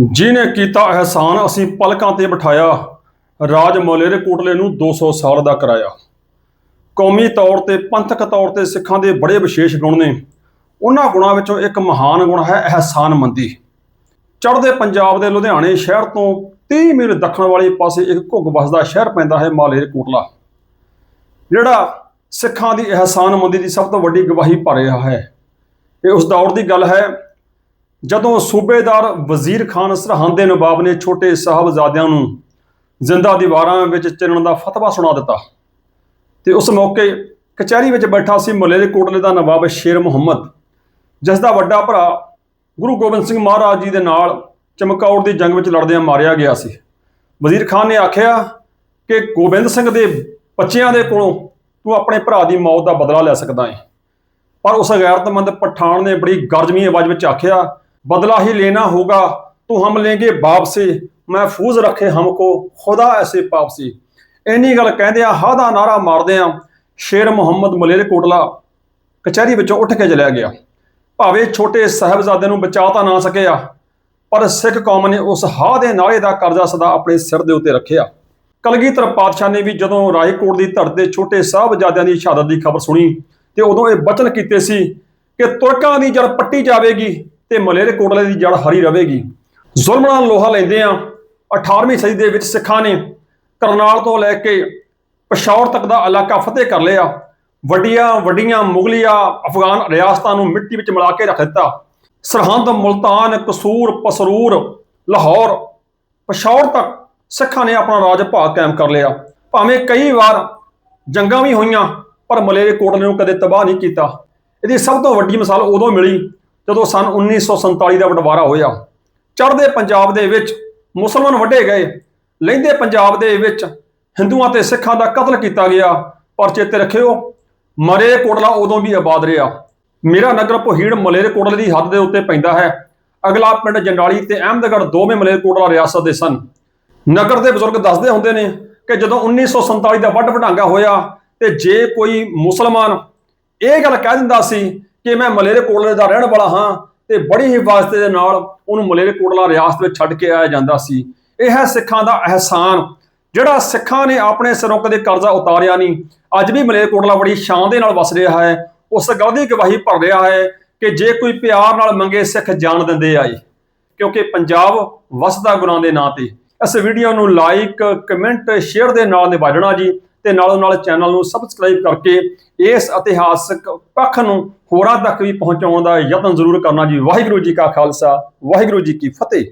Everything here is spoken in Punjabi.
ਜਿਨੇ ਕੀਤਾ ਅਹਿਸਾਨ, ਅਸੀਂ ਪਲਕਾਂ ਤੇ ਬਿਠਾਇਆ। ਰਾਜ ਮਲੇਰੇ ਕੋਟਲੇ ਨੂੰ 200 ਸਾਲ ਦਾ ਕਰਾਇਆ। ਕੌਮੀ ਤੌਰ ਤੇ, ਪੰਥਕ ਤੌਰ ਤੇ ਸਿੱਖਾਂ ਦੇ ਬੜੇ ਵਿਸ਼ੇਸ਼ ਗੁਣ ਨੇ। ਉਹਨਾਂ ਗੁਣਾਂ ਵਿੱਚੋਂ ਇੱਕ ਮਹਾਨ ਗੁਣ ਹੈ ਅਹਿਸਾਨਮੰਦੀ ਚੜ੍ਹਦੇ ਪੰਜਾਬ ਦੇ ਲੁਧਿਆਣੇ ਸ਼ਹਿਰ ਤੋਂ 30 ਮੀਲ ਦੱਖਣ ਵਾਲੇ ਪਾਸੇ ਇੱਕ ਘੁੱਗ ਵਸਦਾ ਸ਼ਹਿਰ ਪੈਂਦਾ ਹੈ ਮਾਲੇਰ ਕੋਟਲਾ। ਜਿਹੜਾ ਸਿੱਖਾਂ ਦੀ ਅਹਿਸਾਨਮੰਦੀ ਦੀ ਸਭ ਤੋਂ ਵੱਡੀ ਗਵਾਹੀ ਭਰ ਰਿਹਾ ਹੈ। ਇਹ ਉਸ ਦੌਰ ਦੀ ਗੱਲ ਹੈ ਜਦੋਂ ਸੂਬੇਦਾਰ ਵਜ਼ੀਰ ਖਾਨ ਸਰਹੰਦ ਦੇ ਨਵਾਬ ਨੇ ਛੋਟੇ ਸਾਹਿਬਜ਼ਾਦਿਆਂ ਨੂੰ ਜ਼ਿੰਦਾ ਦੀਵਾਰਾਂ ਵਿੱਚ ਚਿਣਨ ਦਾ ਫਤਵਾ ਸੁਣਾ ਦਿੱਤਾ ਤੇ ਉਸ ਮੌਕੇ ਕਚਹਿਰੀ ਵਿੱਚ ਬੈਠਾ ਸੀ ਮਲੇਰੇ ਕੋਟਲੇ ਦਾ ਨਵਾਬ ਸ਼ੇਰ ਮੁਹੰਮਦ, ਜਿਸ ਦਾ ਵੱਡਾ ਭਰਾ ਗੁਰੂ ਗੋਬਿੰਦ ਸਿੰਘ ਮਹਾਰਾਜ ਜੀ ਦੇ ਨਾਲ ਚਮਕੌਰ ਦੀ ਜੰਗ ਵਿੱਚ ਲੜਦਿਆਂ ਮਾਰਿਆ ਗਿਆ ਸੀ। ਵਜ਼ੀਰ ਖਾਨ ਨੇ ਆਖਿਆ ਕਿ ਗੋਬਿੰਦ ਸਿੰਘ ਦੇ ਬੱਚਿਆਂ ਦੇ ਕੋਲੋਂ ਤੂੰ ਆਪਣੇ ਭਰਾ ਦੀ ਮੌਤ ਦਾ ਬਦਲਾ ਲੈ ਸਕਦਾ ਹੈ। ਪਰ ਉਸ ਗੈਰਤਮੰਦ ਪਠਾਨ ਨੇ ਬੜੀ ਗਰਜਵੀਂ ਆਵਾਜ਼ ਵਿੱਚ ਆਖਿਆ ਬਦਲਾ ਹੀ ਲੈਣਾ ਹੋਗਾ ਤੂੰ ਹਮ लेंगे ਬਾਪ ਸੇ महफूज ਰੱਖੇ ਹਮਕੋ ਖੁਦਾ ਐਸੇ ਪਾਪ ਸੀ ਇੰਨੀ ਗੱਲ ਕਹਿੰਦਿਆਂ ਹਾਂ ਦਾ ਨਾਰਾ ਮਾਰਦਿਆਂ ਸ਼ੇਰ ਮੁਹੰਮਦ ਮਲੇਰ ਕੋਟਲਾ ਕਚਹਿਰੀ ਵਿੱਚੋਂ ਉੱਠ ਕੇ ਚਲਿਆ ਗਿਆ ਭਾਵੇਂ ਛੋਟੇ ਸਾਹਿਬਜ਼ਾਦੇ ਨੂੰ ਬਚਾ ਤਾਂ ਨਾ ਸਕਿਆ ਪਰ ਸਿੱਖ ਕੌਮ ਨੇ ਉਸ ਹਾਂ ਦੇ ਨਾਰੇ ਦਾ ਕਰਜ਼ਾ ਸਦਾ ਆਪਣੇ ਸਿਰ ਦੇ ਉੱਤੇ ਰੱਖਿਆ ਕਲਗੀਧਰ ਪਾਤਸ਼ਾਹ ਨੇ ਵੀ ਜਦੋਂ ਰਾਏਕੋਟ ਦੀ ਧਰਤੀ ਤੇ ਛੋਟੇ ਸਾਹਿਬਜ਼ਾਦਿਆਂ ਦੀ ਸ਼ਹਾਦਤ ਦੀ ਖਬਰ ਸੁਣੀ ਤੇ ਉਦੋਂ ਇਹ ਬਚਨ ਕੀਤੇ ਸੀ ਕਿ ਤੁਰਕਾਂ ਦੀ ਜੜ ਪੱਟੀ ਜਾਵੇਗੀ ਤੇ ਮਲੇਰੇ ਕੋਟਲੇ ਦੀ ਜੜ ਹਰੀ ਰਹੇਗੀ ਜ਼ੁਲਮ ਨਾਲ ਲੋਹਾ ਲੈਂਦੇ ਆ। 18ਵੀਂ ਸਦੀ ਦੇ ਵਿੱਚ ਸਿੱਖਾਂ ਨੇ ਕਰਨਾਲ ਤੋਂ ਲੈ ਕੇ ਪਸ਼ੌਰ ਤੱਕ ਦਾ ਇਲਾਕਾ ਫਤਿਹ ਕਰ ਲਿਆ। ਵੱਡੀਆਂ ਵੱਡੀਆਂ ਮੁਗਲੀਆ ਅਫਗਾਨ ਰਿਆਸਤਾਂ ਨੂੰ ਮਿੱਟੀ ਵਿੱਚ ਮਿਲਾ ਕੇ ਰੱਖ ਦਿੱਤਾ। ਸਰਹੰਦ, ਮੁਲਤਾਨ, ਕਸੂਰ, ਪਸਰੂਰ, ਲਾਹੌਰ, ਪਸ਼ੌਰ ਤੱਕ ਸਿੱਖਾਂ ਨੇ ਆਪਣਾ ਰਾਜ ਭਾਗ ਕਾਇਮ ਕਰ ਲਿਆ। ਭਾਵੇਂ ਕਈ ਵਾਰ ਜੰਗਾਂ ਵੀ ਹੋਈਆਂ, ਪਰ ਮਲੇਰੇ ਕੋਟਲੇ ਨੂੰ ਕਦੇ ਤਬਾਹ ਨਹੀਂ ਕੀਤਾ। ਇਹਦੀ ਸਭ ਤੋਂ ਵੱਡੀ ਮਿਸਾਲ ਉਦੋਂ ਮਿਲੀ ਜਦੋਂ ਸਨ 1947 ਦਾ ਬਟਵਾਰਾ ਹੋਇਆ, ਚੜ੍ਹਦੇ ਪੰਜਾਬ ਦੇ ਵਿੱਚ ਮੁਸਲਮਾਨ ਵੱਢੇ ਗਏ ਲਹਿੰਦੇ ਪੰਜਾਬ ਦੇ ਵਿੱਚ ਹਿੰਦੂਆਂ ਤੇ ਸਿੱਖਾਂ ਦਾ ਕਤਲ ਕੀਤਾ ਗਿਆ ਪਰ ਚੇਤੇ ਰੱਖਿਓ, ਮਰੇ ਕੋਟਲਾ ਉਦੋਂ ਵੀ ਆਬਾਦ ਰਿਹਾ। ਮੇਰਾ ਨਗਰ ਪੋਹੀੜ ਮਲੇਰ ਕੋਟਲੇ ਦੀ ਹੱਦ ਦੇ ਉੱਤੇ ਪੈਂਦਾ ਹੈ। ਅਗਲਾ ਪਿੰਡ ਜੰਡਾਲੀ ਤੇ ਅਹਿਮਦਗੜ੍ਹ ਦੋਵੇਂ ਮਲੇਰ ਕੋਟਲਾ ਰਿਆਸਤ ਦੇ ਸਨ। ਨਗਰ ਦੇ ਬਜ਼ੁਰਗ ਦੱਸਦੇ ਹੁੰਦੇ ਨੇ ਕਿ ਜਦੋਂ 1947 ਦਾ ਵੱਡ ਵਡਾਂਗਾ ਹੋਇਆ ਤੇ ਜੇ ਕੋਈ ਮੁਸਲਮਾਨ ਇਹ ਗੱਲ ਕਹਿ ਦਿੰਦਾ ਸੀ ਕਿ ਮੈਂ ਮਲੇਰੇ ਕੋਟਲੇ ਦਾ ਰਹਿਣ ਵਾਲਾ ਹਾਂ ਤੇ ਬੜੀ ਹਿਫਾਜ਼ਤ ਦੇ ਨਾਲ ਉਹਨੂੰ ਮਲੇਰੇ ਕੋਟਲਾ ਰਿਆਸਤ ਵਿੱਚ ਛੱਡ ਕੇ ਆਇਆ ਜਾਂਦਾ ਸੀ। ਇਹ ਹੈ ਸਿੱਖਾਂ ਦਾ ਅਹਿਸਾਨ, ਜਿਹੜਾ ਸਿੱਖਾਂ ਨੇ ਆਪਣੇ ਸਿਰੋਂ ਕਦੇ ਕਰਜ਼ਾ ਉਤਾਰਿਆ ਨਹੀਂ। ਅੱਜ ਵੀ ਮਲੇਰ ਕੋਟਲਾ ਬੜੀ ਸ਼ਾਨ ਦੇ ਨਾਲ ਵਸ ਰਿਹਾ ਹੈ। ਉਸ ਗੱਲ ਦੀ ਗਵਾਹੀ ਭਰ ਰਿਹਾ ਹੈ ਕਿ ਜੇ ਕੋਈ ਪਿਆਰ ਨਾਲ ਮੰਗੇ ਸਿੱਖ ਜਾਣ ਦਿੰਦੇ ਆਏ ਕਿਉਂਕਿ ਪੰਜਾਬ ਵਸਦਾ ਗੁਰਾਂ ਦੇ ਨਾਂ ਤੇ। ਇਸ ਵੀਡੀਓ ਨੂੰ ਲਾਈਕ ਕਮੈਂਟ ਸ਼ੇਅਰ ਦੇ ਨਾਲ ਨਿਭਾਜਣਾ ਜੀ। ਤੇ ਨਾਲੋਂ ਨਾਲ ਚੈਨਲ ਨੂੰ ਸਬਸਕ੍ਰਾਈਬ ਕਰਕੇ ਇਸ ਇਤਿਹਾਸਕ ਪੱਖ ਨੂੰ ਹੋਰਾਂ ਤੱਕ ਵੀ ਪਹੁੰਚਾਉਣ ਦਾ ਯਤਨ ਜ਼ਰੂਰ ਕਰਨਾ ਜੀ। ਵਾਹਿਗੁਰੂ ਜੀ ਕਾ ਖਾਲਸਾ, ਵਾਹਿਗੁਰੂ ਜੀ ਕੀ ਫਤਿਹ।